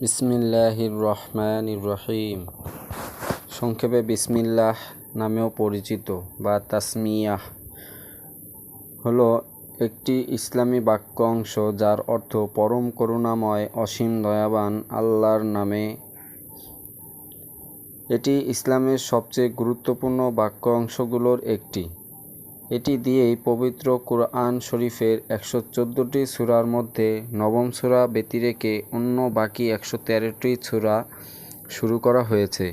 বিসমিল্লাহির রহমানির রহিম সংক্ষেপে বিসমিল্লাহ নামেও পরিচিত বা তাসমিয়াহ হলো একটি ইসলামী বাক্য অংশ যার অর্থ পরম করুণাময়, অসীম দয়াবান, আল্লাহর নামে। এটি ইসলামের সবচেয়ে গুরুত্বপূর্ণ বাক্য অংশগুলোর একটি। এটি দিয়েই পবিত্র কুরআন শরীফের একশো চোদ্দোটি সূরার মধ্যে নবম সূরা ব্যতিরেকে অন্য বাকি একশো তেরোটি সূরা শুরু করা হয়েছে।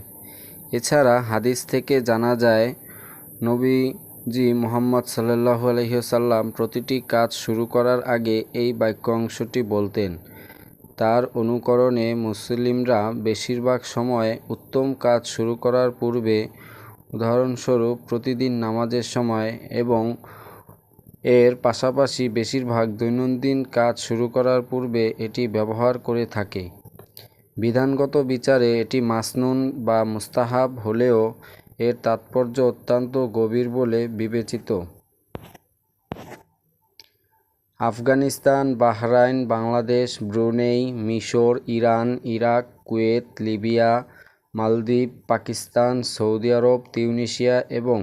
এছাড়া হাদিস থেকে জানা যায়, নবীজি মোহাম্মদ সাল্লাহ আলহিহসাল্লাম প্রতিটি কাজ শুরু করার আগে এই বাক্য অংশটি বলতেন। তার অনুকরণে মুসলিমরা বেশিরভাগ সময় উত্তম কাজ শুরু করার পূর্বে উদাহরণস্বরূপ, প্রতিদিন নামাজের সময় এবং এর পাশাপাশি বেশিরভাগ দৈনন্দিন কাজ শুরু করার পূর্বে এটি ব্যবহার করে থাকে। বিধানগত বিচারে এটি মাসনুন বা মুস্তাহাব হলেও এর তাৎপর্য অত্যন্ত গভীর বলে বিবেচিত। আফগানিস্তান, বাহরাইন, বাংলাদেশ, ব্রুনেই, মিশর, ইরান, ইরাক, কুয়েত, লিবিয়া মালদ্বীপ, পাকিস্তান, সৌদি আরব তিউনিসিয়া এবং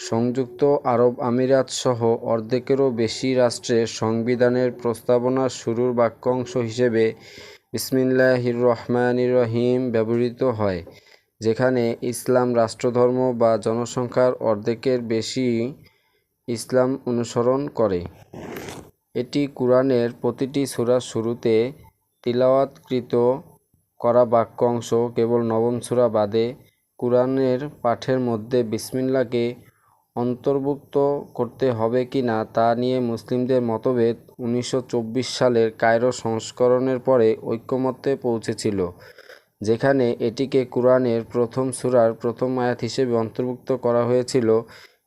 সংযুক্ত আরব আমিরাত সহ অর্ধেকেরও বেশি রাষ্ট্রে সংবিধানের প্রস্তাবনা শুরুর বাক্যাংশ হিসেবে বিসমিল্লাহির রহমানির রহিম ব্যবহৃত হয়, যেখানে ইসলাম রাষ্ট্রধর্ম বা জনসংখ্যার অর্ধেকের বেশি ইসলাম অনুসরণ করে। এটি কুরআনের প্রতিটি সূরার শুরুতে তিলাওয়াতকৃত করা বাক্য অংশ কেবল নবম সূরা বাদে কুরআনের পাঠের মধ্যে বিসমিল্লাহকে অন্তর্ভুক্ত করতে হবে কি না তা নিয়ে মুসলিমদের মতভেদ উনিশশো চব্বিশ সালের কায়রো সংস্করণের পরে ঐক্যমত্যে পৌঁছেছিল, যেখানে এটিকে কুরআনের প্রথম সূরার প্রথম আয়াত হিসেবে অন্তর্ভুক্ত করা হয়েছিল।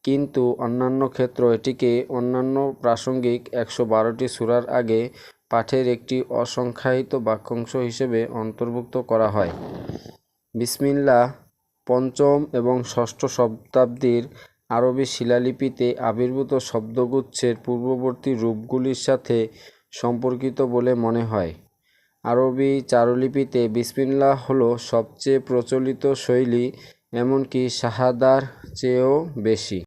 কিন্তু অন্যান্য ক্ষেত্র এটিকে অন্যান্য প্রাসঙ্গিক একশো বারোটি সূরার আগে পাঠের একটি অসংখ্যায়িত বাক্যাংশ হিসেবে অন্তর্ভুক্ত করা হয়। বিসমিল্লাহ পঞ্চম এবং ষষ্ঠ শতাব্দীর আরবি শিলালিপিতে আবির্ভূত শব্দগুচ্ছের পূর্ববর্তী রূপগুলির সাথে সম্পর্কিত বলে মনে হয়। আরবি চারুলিপিতে বিসমিল্লাহ হলো সবচেয়ে প্রচলিত শৈলী, এমনকি শাহাদার চেয়েও বেশি।